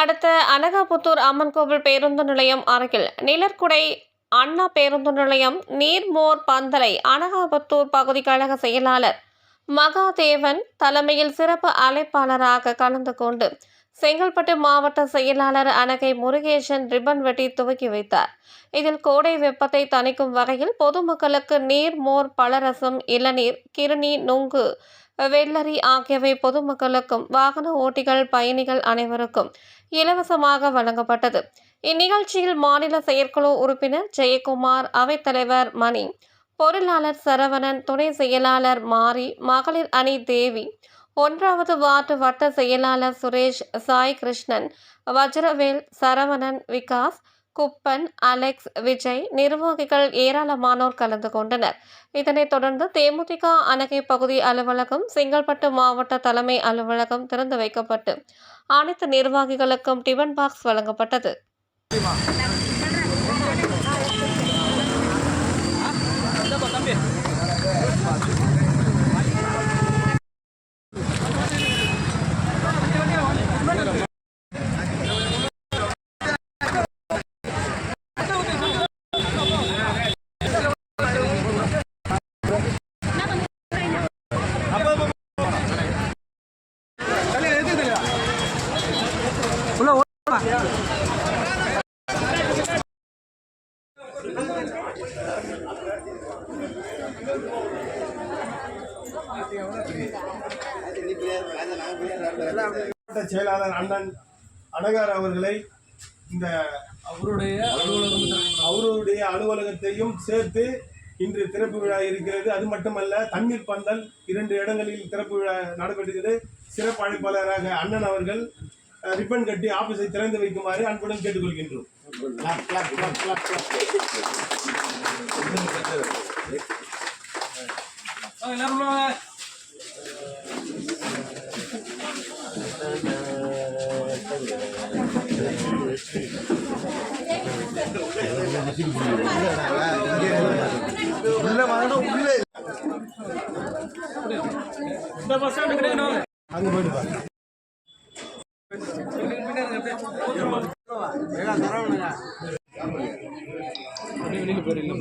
அடுத்த அனகாபுத்தூர் அம்மன் கோவில் பேருந்து நிலையம் அருகில் நிலர்குடை அண்ணா பேருந்து நிலையம் நீர்மோர் பந்தலை அனகாபுத்தூர் பகுதி கழக செயலாளர் மகாதேவன் தலைமையில் சிறப்பு அழைப்பாளராக கலந்து கொண்டு செங்கல்பட்டு மாவட்ட செயலாளர் அனகை முருகேசன் ரிப்பன் வெட்டி துவக்கி வைத்தார். இதில் கோடை வெப்பத்தை தணிக்கும் வகையில் பொதுமக்களுக்கு நீர் மோர் பழரசம் இளநீர் கிருணி நுங்கு வெள்ளரி ஆகியவை பொதுமக்களுக்கும் வாகன ஓட்டிகள் பயணிகள் அனைவருக்கும் இலவசமாக வழங்கப்பட்டது. இந்நிகழ்ச்சியில் மாநில செயற்குழு உறுப்பினர் ஜெயக்குமார் அவைத்தலைவர் மணி பொருளாளர் சரவணன் துணை செயலாளர் மாரி மகளிர் அணி தேவி ஒன்றாவது வார்டு வட்ட செயலாளர் சுரேஷ் சாய் கிருஷ்ணன் வஜ்ரவேல் சரவணன் விகாஸ் குப்பன் அலெக்ஸ் விஜய் நிர்வாகிகள் ஏராளமானோர் கலந்து கொண்டனர். இதனைத் தொடர்ந்து தேமுதிக அணகை பகுதி அலுவலகம் செங்கல்பட்டு மாவட்ட தலைமை அலுவலகம் திறந்து வைக்கப்பட்டு அனைத்து நிர்வாகிகளுக்கும் டிபன் பாக்ஸ் வழங்கப்பட்டது. மாவட்ட செயலாளர் அண்ணன் அனகார் அவர்களை இந்த அவருடைய அலுவலகம் அவருடைய அலுவலகத்தையும் சேர்த்து இன்று திறப்பு விழா இருக்கிறது. அது மட்டுமல்ல தண்ணீர் பந்தல் இரண்டு இடங்களில் திறப்பு விழா நடைபெறுகிறது. சிறப்பு அழைப்பாளராக அண்ணன் அவர்கள் ரிப்பன் கட்டி ஆபீஸை திறந்து வைக்குமாறு அன்புடன் கேட்டுக்கொள்கின்றோம். உள்ள வாங்க. அங்க போயிட்டு வெளியில போறீங்க.